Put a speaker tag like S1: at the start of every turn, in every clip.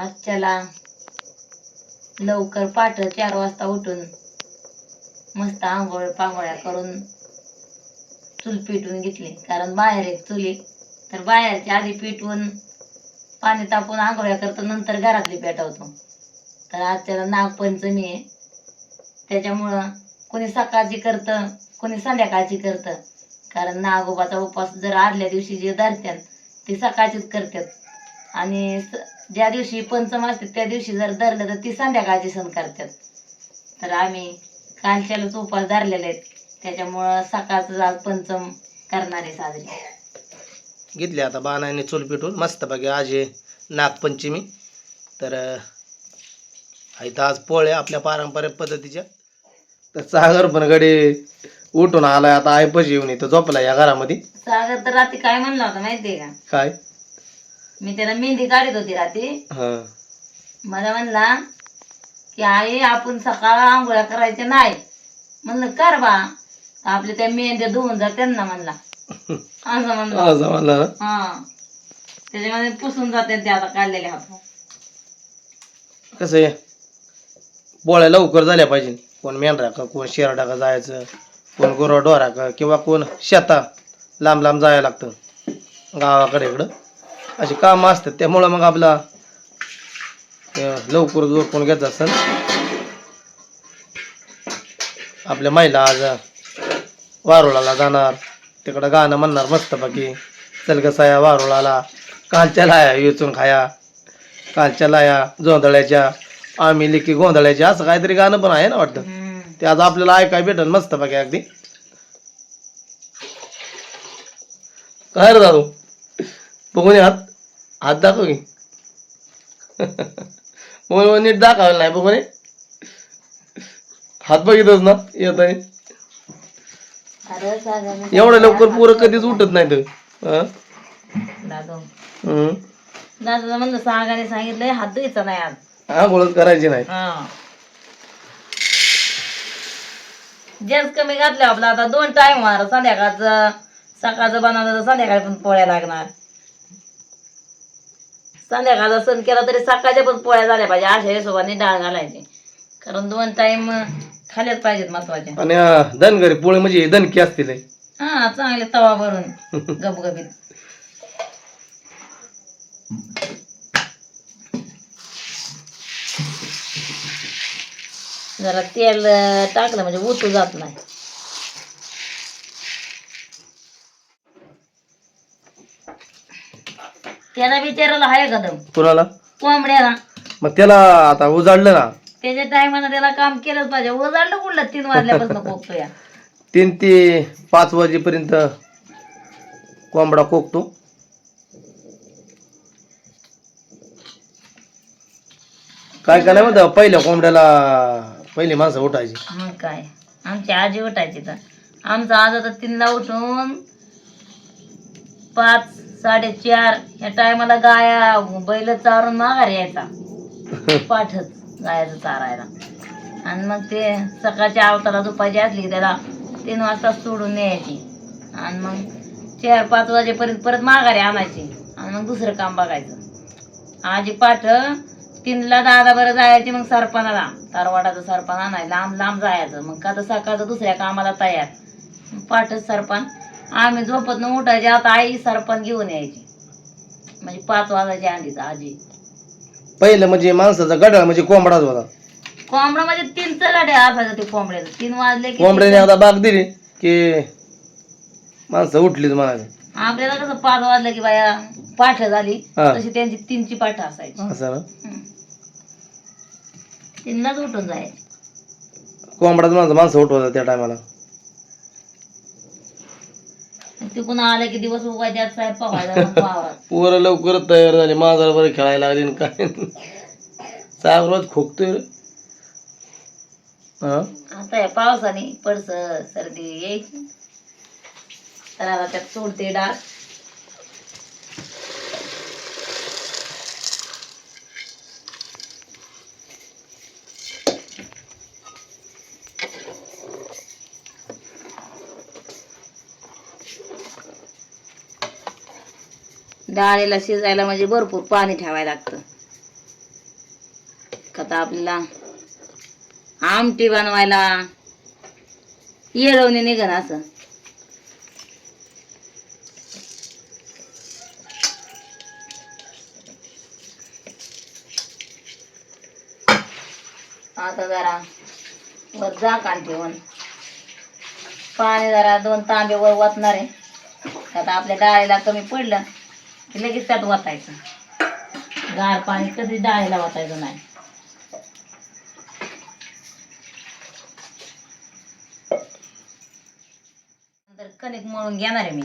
S1: आजच्याला लवकर पाठ चार वाजता उठून मस्त आंघोळ पांघोळ्या करून चूल पेटवून घेतली. कारण बाहेर एक चुली तर बाहेरच्या आधी पेटवून पाणी तापून आंघोळ्या करतो नंतर घरातली पेटवतो. तर आजच्याला नागपंचमी आहे. त्याच्यामुळं कोणी सकाळची करतं कोणी संध्याकाळची करतं. कारण नागोबाचा उपवास जर आदल्या दिवशी जे धरत्यात ते सकाळचीच करतात आणि ज्या दिवशी पंचम असते त्या दिवशी जर धरलं तर ती संध्याकाळची सण करतात. तर आम्ही कालच्यालाच उपवास धरलेले आहेत. त्याच्यामुळं सकाळचं आज पंचम करणार आहे साजरी.
S2: घेतली आता बाणाने चूल पेटून. मस्त बघे आज नागपंचमी. तर अं, आहेत आज पोळ्या आपल्या पारंपरिक पद्धतीच्या. तर सागर पण गडी उठून आलाय. आता आयपशी येऊन इथं झोपला या घरामध्ये.
S1: सागर तर रात्री काय म्हणला होता माहितीये का?
S2: काय?
S1: मी त्याला मेहंदी काढत होती रात्री.
S2: हा.
S1: मला म्हणला की आई आपण सकाळ आंघोळ्या करायच्या नाही. म्हणलं कर बा. आपल्या त्या मेहंद्या धुवून जाते ना म्हणला. असं म्हणलं.
S2: असं म्हणलं ना?
S1: हा. त्याच्यामध्ये पुसून जाते ते आता काढलेले हात
S2: कसं आहे? पोळ्या लवकर झाल्या पाहिजे. कोण मेंढरा का कोण शेरडा का जायचं कोण गुरडोरा का किंवा कोण शेता लांब लांब जायला लागतं. गावाकडे इकडं. अशी कामं असतात त्यामुळं मग आपला लवकर जोपून घेत असतात आपल्या महिला आज वारुळाला जाणार तिकडं गाणं म्हणणार मस्त बाकी चल कसं या वारुळाला कालच्या लाया वेचून खाया. कालच्या लाया जोंधळ्याच्या आम्ही लिखी गोंधळ्याच्या असं काहीतरी गाणं पण आहे ना वाटतं. ते आज आपल्याला ऐकाय भेटल मस्त बाकी अगदी. काय रे दादू बघून ये. हात दाखव की. बघून नीट दाखवायला नाही बघून ये. हात बघितच ना येत आहे
S1: अरे सागर मी
S2: एवढं लवकर पोरं कधीच उठत नाही तर
S1: दादू. म्हणलं सागाने सांगितलंय हात द्यायचा नाही आज.
S2: आंघोळच करायची नाही.
S1: हा. जास्त कमी घातलं आपलं आता दोन टाइम मार संध्याकाळचं. सकाळचं बनवलं तर संध्याकाळी पण पोळ्या लागणार. संध्याकाळचा सण केला तरी सकाळच्या पण पोळ्या झाल्या पाहिजे. अशा हिशोबाने डाळ घालायची. कारण दोन टाइम खाल्याच पाहिजेत महत्त्वाचे.
S2: आणि अं, धनगरी पोळी म्हणजे दणकी असतील हे.
S1: हा चांगले तवा भरून गबगबीत जरा तेल अं, टाकलं म्हणजे उतू जात नाही. त्याला विचारायला आहे कदम
S2: कुणाला?
S1: कोंबड्याला.
S2: मग त्याला आता उजाडलं ना.
S1: त्याच्या टायमाला त्याला काम केलंच पाहिजे. उजाडलं कुठलं? तीन वाजल्यापासून कोकतो या
S2: तीन ते पाच वाजेपर्यंत कोंबडा कोकतो. काय काय नाही म्हणतं पहिल्या कोंबड्याला पहिली माणसं उठायची.
S1: मग काय? आमची आजी उठायची तर. आमचा आज आता तीनला उठून पाच साडेचार. या टायमाला गाया बैल चारून माघारी यायचा. पाठच गायाचं चारायला. आणि मग ते सकाळच्या आवताला दुपारची असली त्याला तीन वाजता सोडून न्यायची. आणि मग चार पाच वाजेपर्यंत परत माघारी आणायची. आणि मग दुसरं काम बघायचं. आजी पाठ तीनला दादा बरं जायची मग सरपणाला. तारवाडाचं सरपण आणायला. लांब लांब जायचं. मग का तर सकाळचं दुसऱ्या कामाला तयार. पाठच सरपण. आम्ही झोपत न उठायचे. आता आई सरपण घेऊन यायची. म्हणजे पाच वाजायची आधीच आजी.
S2: पहिलं म्हणजे माणसाचा गडाळ म्हणजे कोंबडाच होता.
S1: कोंबडा म्हणजे तीनचं गाडी असायचं ते कोंबड्याचं. तीन वाजले की
S2: कोंबड्याने आता बाग दिली की माणसं उठलीच म्हणाले
S1: आपल्याला कसं पाच वाजलं की बाया पाठ झाली
S2: हा.
S1: तशी त्यांची तीनची पाठ असायची.
S2: असं ना?
S1: हम्म. तीनलाच उठून जायची.
S2: कोंबडाच माणसं माणसं उठवतात त्या टायमाला.
S1: आलं की दिवस उगायचे.
S2: पोरं लवकरच तयार झाली माझा बरं खेळायला लागली आणि काय सागरवाज खोकतोय. हा
S1: आता या पावसाने पडस सर्दी यायची तर आता त्यात सोडते डाळ डाळीला शिजायला म्हणजे भरपूर पाणी ठेवायला लागतं. आता आपल्याला. आमटी बनवायला. येळवणी निघन असं. आता जरा वर झाकण ठेवून. पाणी जरा दोन तांबे वर वतणार आहे. आता आपल्या डाळीला कमी पडलं. की लगेच त्यात वाचायचं गार पाणी कधी डाळीला वाचायचं नाही. नंतर कणिक मळून घेणार आहे मी.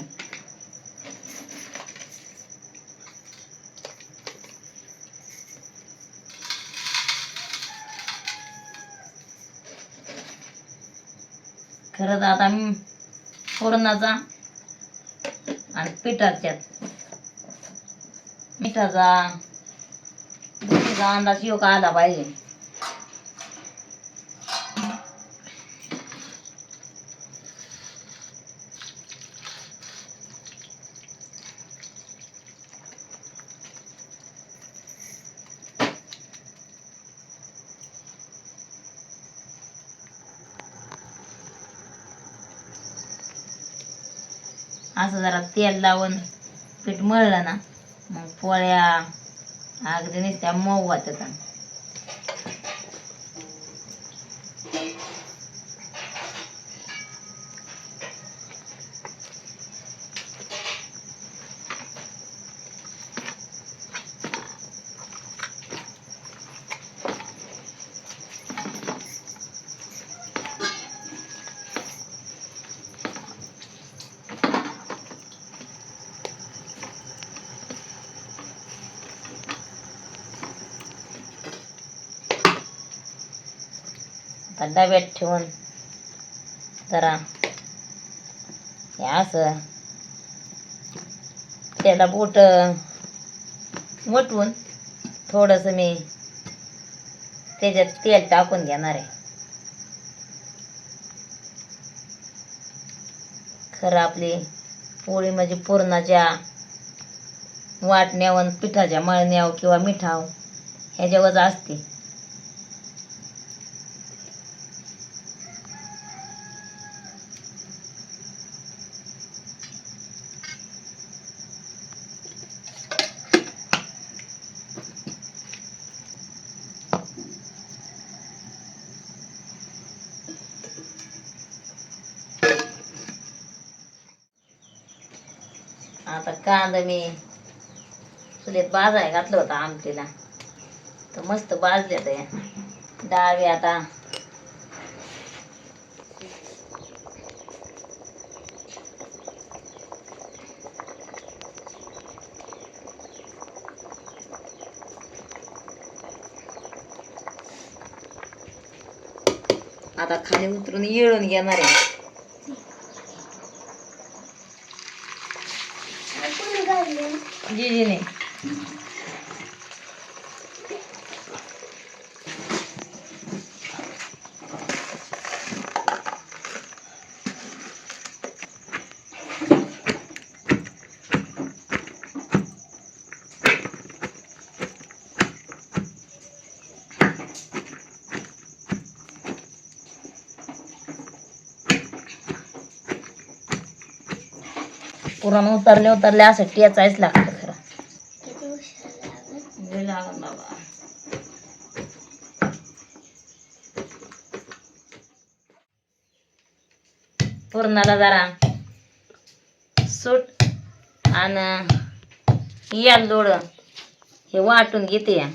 S1: खरंच आता मी फोडणाचा आणि पिठाच्यात. मिठाचा दुधीचा अंदाज योग आला पाहिजे? असं जरा तेल लावून पीठ मळलं ना. मग पोळ्या. अगदी नुसत्या मऊ वाटत का डब्यात ठेवून जरा हे असं त्याला बोट वटवून थोडंसं मी त्याच्यात तेल टाकून घेणार आहे. खरं आपली पोळी म्हणजे पुरणाच्या वाटण्यावर पिठाच्या मळण्यावर किंवा मिठाव ह्याच्यावर असते आता कांदा मी चुलीत आहे घातलं होतं आमटीला. तर मस्त बाजले ते डाळी आता. आता खाली उतरून येळून घेणार आहे. पुरण उतरले उतरले असं टेचायच लागतं खरं. लागन बाबा. पुरणाला जरा सूट आणि या लोड हे वाटून घेते या.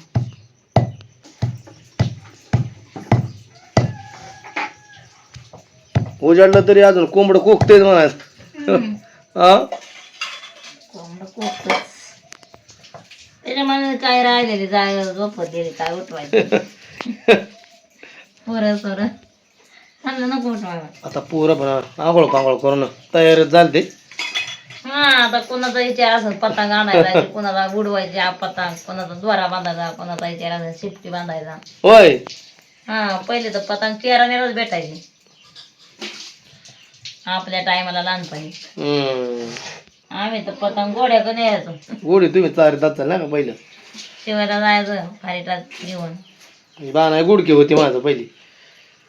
S2: उजाडलं तरी अजून कोंबड कोकतेच म्हणायचं हा
S1: कोंबडं कोकतच त्याच्यामुळे काय राहिलेली जागा झोपत दिली काय उठवायचं? पोरं सोरं. त्यांना नको उठवायला.
S2: आता पोरं पण आंघोळ पांघोळ करून तयार झाले ते
S1: हा आता कोणाचा विचार असं पतंग आणायचा कोणाला उडवायचे पतंग कोणाचा द्वारा बांधायचा कोणाचा विचार असं शिफ्टी बांधायचा.
S2: होय.
S1: हा पहिले तर पतंग तेरानेलाच भेटायचे. आपल्या टायमाला लहानपणी.
S2: हम्म.
S1: आम्ही तर पतंग गोड्या यायचो
S2: गोडी तुम्ही चार जात ना का पहिलं?
S1: शिवायला जायचं फारीटात घेऊन.
S2: ही बाणाय गुडकी होती माझं पहिली.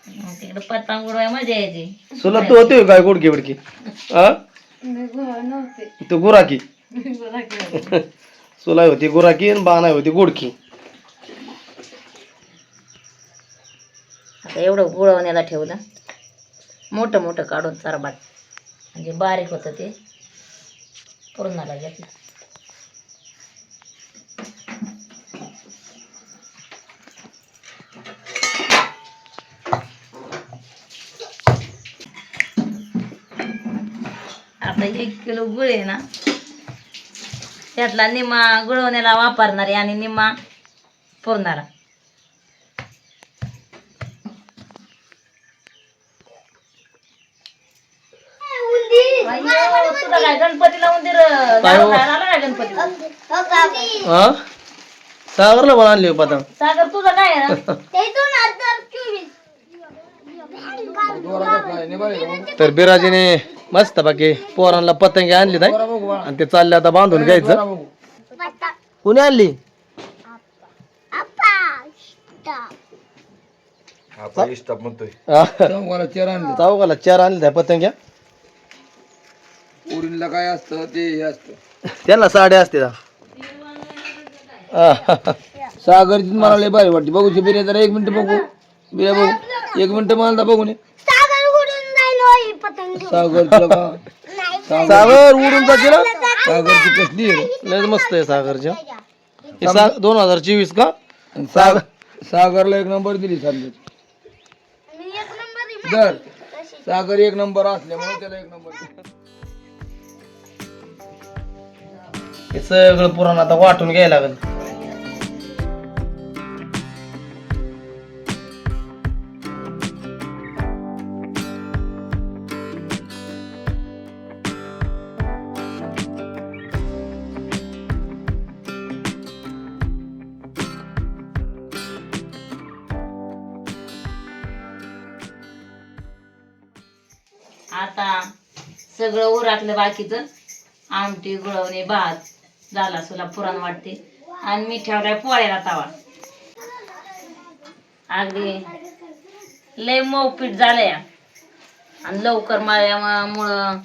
S1: मग तिकडे पतंग उडवाय मजा यायची.
S2: तुला तू होते काय गुडकी बिडकी हा तू गुराकी सुलाई होती गुराकी आणि बाणाय होती गुडकी
S1: आता एवढं गुळवण्याला ठेवलं. मोठं मोठं काढून सरबाट म्हणजे बारीक होतं ते. पूर्णाला घेतलं आता एक किलो गुळ आहे ना त्यातला निम्मा गुळवण्याला वापरणारे आणि निम्मा पुरणारा. तुला काय गणपतीला उंदीर आला काय
S2: हा? सागरला पण आणली हो पतंग
S1: सागर तुझं काय आहे ना?
S2: तर बिराजीने मस्त बाकी पोरांना पतंगी आणली नाही. आणि ते चालले आता बांधून घ्यायचं. कुणी आणली. चौघाला चार आणले. त्या पतंग्या.
S3: उरीला काय असतं ते हे असतं.
S2: त्यांना साड्या असते का?
S3: सागरची मला लय भारी वाटते. बघू बिर्या जरा एक मिनिट बघू. बिर्या बघू. एक मिनिट मला बघू नये सागर तुला का?
S2: सागर उडून जाते ना
S3: सागरची कसली आहे? रे?
S2: लय मस्त आहे सागरच्या. हे सा दोन हजार चोवीस का?
S3: आणि सागर सागरला एक नंबर दिली सांगत दर सागर एक नंबर असल्यामुळे त्याला एक नंबर दिला.
S2: हे सगळं पुराण आता वाटून घ्यायला लागेल.
S1: आता सगळं उरातलं बाकीचं. आमटी गुळवणे भात झाला सुला पुराण वाटते. आणि मी ठेवलाय पोळ्याला तवा. अगदी लय मऊ पीठ झालंय. आणि लवकर मळल्यामुळं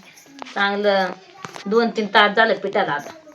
S1: चांगलं दोन तीन तास झालं पिठाला आता.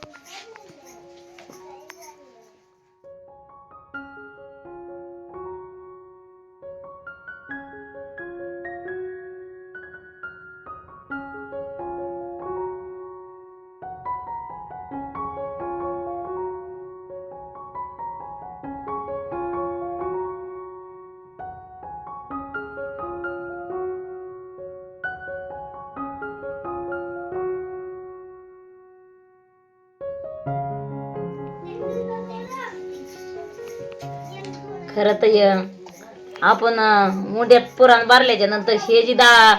S1: खरं तर आपण अं, मुंड्यात पुराण बारल्याच्या नंतर हे जी डाळ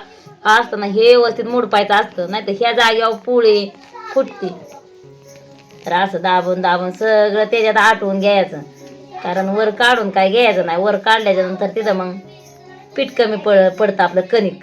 S1: असतं ना हे व्यवस्थित मुडपायचं असतं. नाही तर ह्या जागेवर पोळी फुटते तर असं दाबून दाबून सगळं त्याच्यात आटवून घ्यायचं. कारण वर काढून काय घ्यायचं नाही. वर काढल्याच्या नंतर तिथं मग पीठ कमी पड पडतं आपलं कणिक.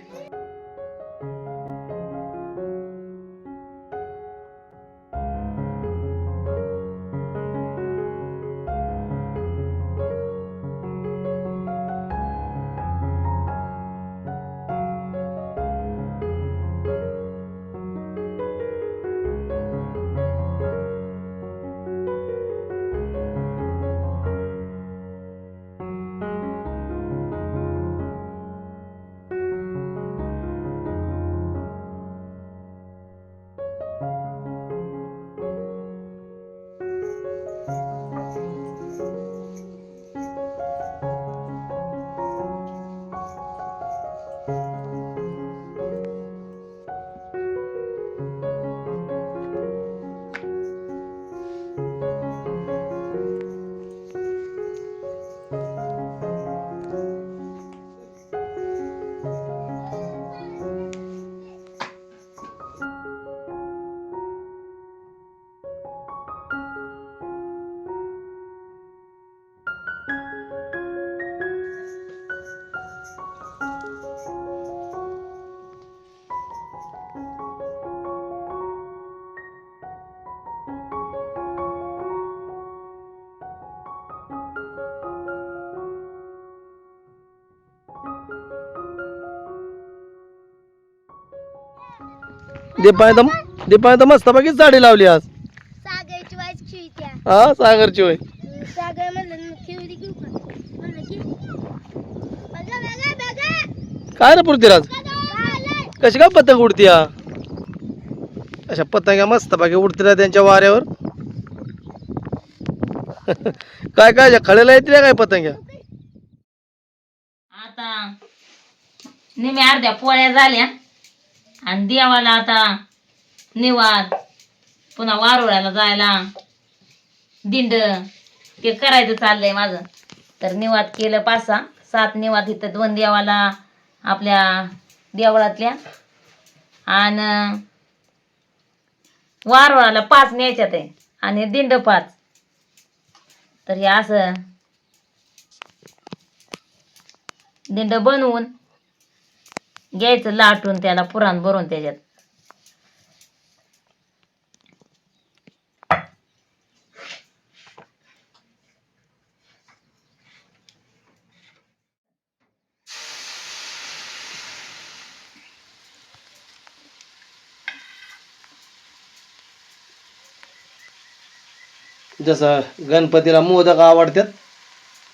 S2: दीपाने तर दीपाने तर मस्त बाकी साडी लावली आज.
S4: सागरची वाईट खिळत्या
S2: हा सागरची होय.
S4: सागर म्हणलं ना खिवडी घेऊ का म्हणलं की? बघा बघा बघा.
S2: काय रे पृथ्वीराज. कशी काय पतंग उडती हा अशा पतंग्या मस्त बाकी उडतील त्यांच्या वाऱ्यावर. काय काय खळेला येतील काय पतंग्या?
S1: आता निम्या अर्ध्या पोळ्या झाल्या. आणि देवाला आता निवाद पुन्हा वारुळाला जायला दिंड ते करायचं चाललंय माझं. तर निवाद केलं पाच सहा सात निवाद इथं दोन देवाला आपल्या देवळातल्या. आणि वारुळाला पाच न्यायच्यात आहे. आणि दिंड पाच. तर हे असं दिंड बनवून घ्यायचं लाटून त्याला पुराण भरून त्याच्यात.
S2: जसं गणपतीला मोदक आवडतात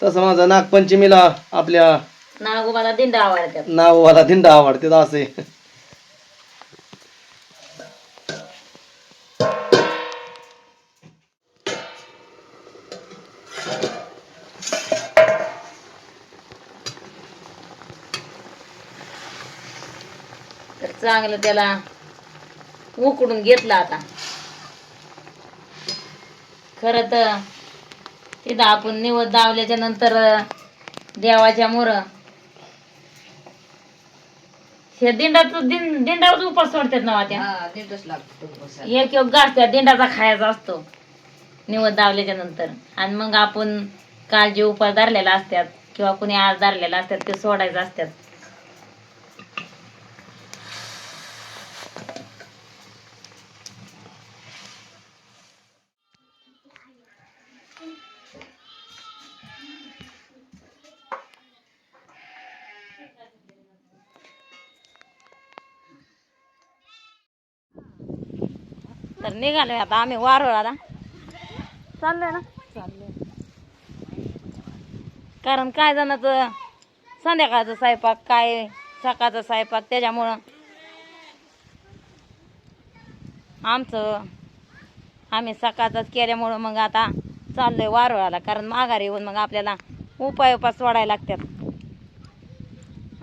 S2: तसं माझं नागपंचमीला आपल्या
S1: नागोबाला दिंड आवडतात
S2: नावाला धिंडा आवडतात असे
S1: तर चांगलं त्याला उकडून घेतलं आता खरं तर तिथं आपण निवड दावल्याच्या नंतर देवाच्या मोर हे दिंडाचं दिंडावर उपास सोडतात ना त्या. एक एक घास त्या दिंडाचा खायचा असतो. निवड दावल्याच्या नंतर. आणि मग आपण काल जे उपास धरलेला असतात किंवा कुणी आज धरलेला असतात ते सोडायचं असतात. निघालोय आता आम्ही वारोळाला. चाललोय ना? चाललोय कारण काय जणांचं संध्याकाळचा स्वयंपाक काय सकाळचा स्वयंपाक त्याच्यामुळं आमचं आम्ही सकाळचाच केल्यामुळं मग आता चाललोय वारोळाला कारण माघारी येऊन मग आपल्याला उपाय उपास सोडायला लागतात.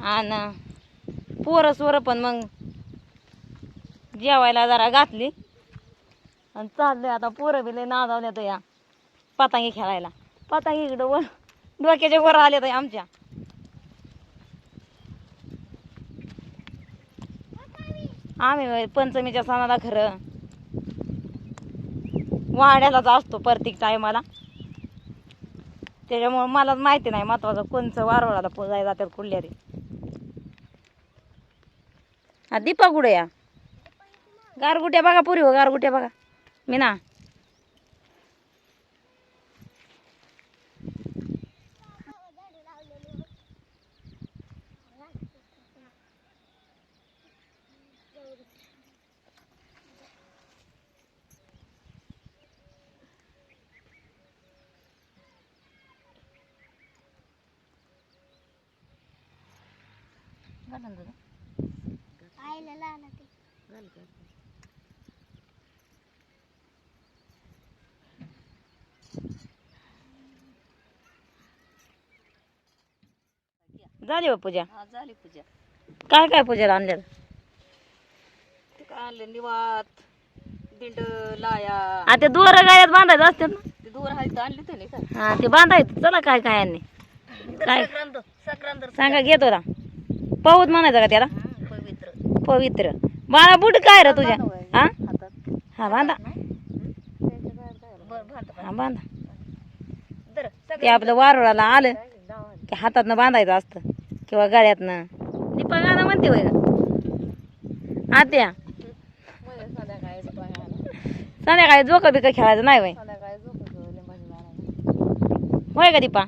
S1: आणि पोरं सोरं पण मग जेवायला जरा घातली. आणि चाललोय आता पोरं बी लय नादावल्या तर या पतंगी खेळायला. पतंगी इकडं वर डोक्याच्या वर आले तर आमच्या. आम्ही पंचमीच्या सणाला खरं. वाड्यालाच असतो प्रत्येक टायमाला. त्याच्यामुळं मलाच माहिती नाही महत्वाचं कोणचं वारवळाला जाय जातात कुठल्या रे हा दीपा कुठे या? गारगुट्या बघा पुरी हो गारगुट्या बघा. मी ना
S4: आईला लहान ते
S1: झाली बा पूजा?
S5: झाली पूजा.
S1: काय काय पूजेला आणलेलं?
S5: ते काय आणले? निवात दिंड लाया.
S1: आ ते दोर गाड्यात बांधायचं असतात ना?
S5: ते दूर आहे आणली त्याने काय
S1: हा ते बांधायचं. चला काय काय यांनी काय?
S5: सक्रांत सक्रांत
S1: सांगा घेतो ना. पाऊत म्हणायचं का त्याला?
S5: पवित्र.
S1: पवित्र. बाळा बुट काय रे तुझ्या? हा
S5: हातात.
S1: हा बांधा.
S5: बर भात
S1: हा बांधा.
S5: दर
S1: ते आपलं वारुळाला आलं की हातातनं बांधायचं असतं. किंवा गळ्यातनं. दीपा गाणं म्हणते होय का? आत्या.
S5: संध्याकाळी
S1: संध्याकाळी जोक बिक खेळायचं नाही
S5: झाडाला
S1: होय का दीपा?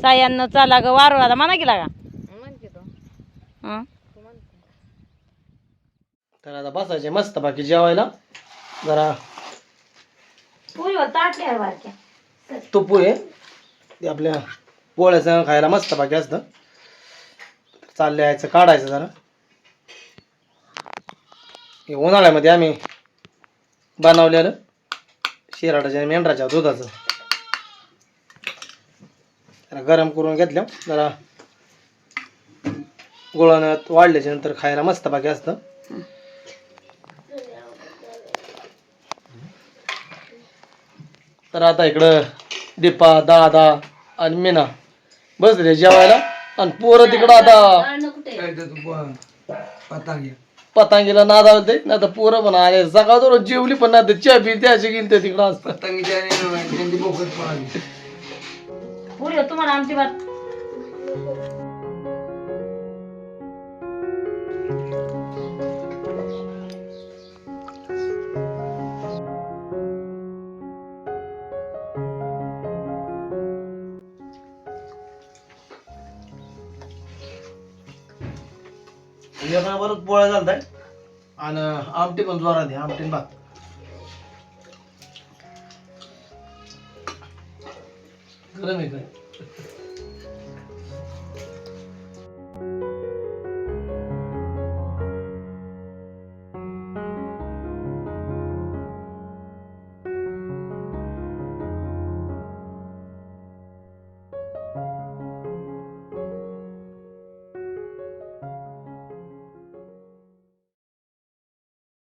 S1: सायांनो चाला ग वारुळाला म्हणा की? लागा
S5: म्हणते तो.
S1: हं?
S5: तू म्हणते.
S2: तर आता बसायचे मस्त बाकी जेवायला. जरा ते आपल्या पोळ्याचं खायला मस्त बाकी असतं. चालले यायचं काढायचं जरा. हे उन्हाळ्यामध्ये आम्ही बनवलेलं शिराडाच्या आणि मेंढराच्या दुधाचं. जरा गरम करून घेतलं जरा गुळानं वाढल्याच्या नंतर खायला मस्त बाकी असतं. तर आता इकडं दीपा दादा आणि मीना बसले जेवायला. आणि पोरं तिकडं आता पतंगीला नादावते होते ना तर पोरं पण आले. सकाळ जेवली पण नाही चहा पी त्याची गेली ते तिकडं असतं
S1: पुरी तुम्हाला आमची बात
S2: एका परत पोळ्या झालताय. आणि आमटी पण जोरात आहे आमटी भात. गरम आहे काय?